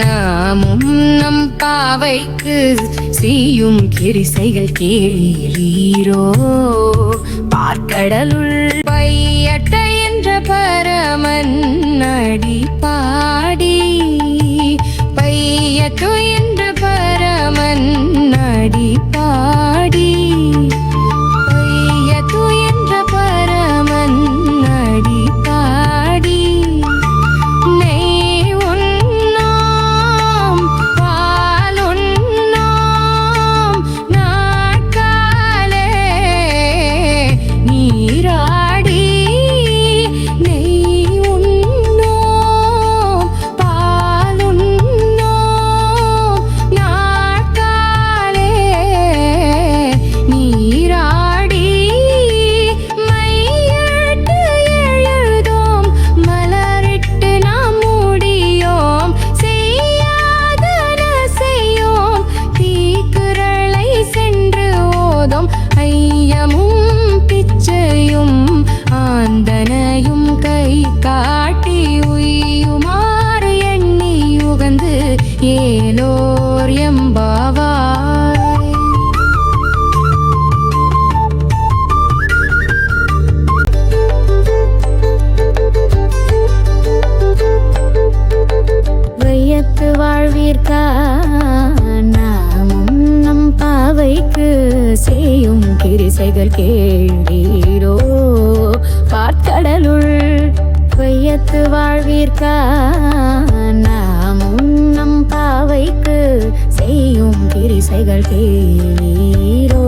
நாமும் நம் பாவைக்கு செய்யும் கிரிசைகள் கேளீரோ. பார்க்கடலுள் பையட்ட என்ற பரமன் அடி பாடி வாழ்வீர்க்கா நாமும் நம் பாவைக்கு செய்யும் கிரிசைகள் கேள்வீரோ பாற்கடலுள் வையத்து வாழ்வீர்க்கா நாமும் நம் பாவைக்கு செய்யும் கிரிசைகள் கேளீரோ.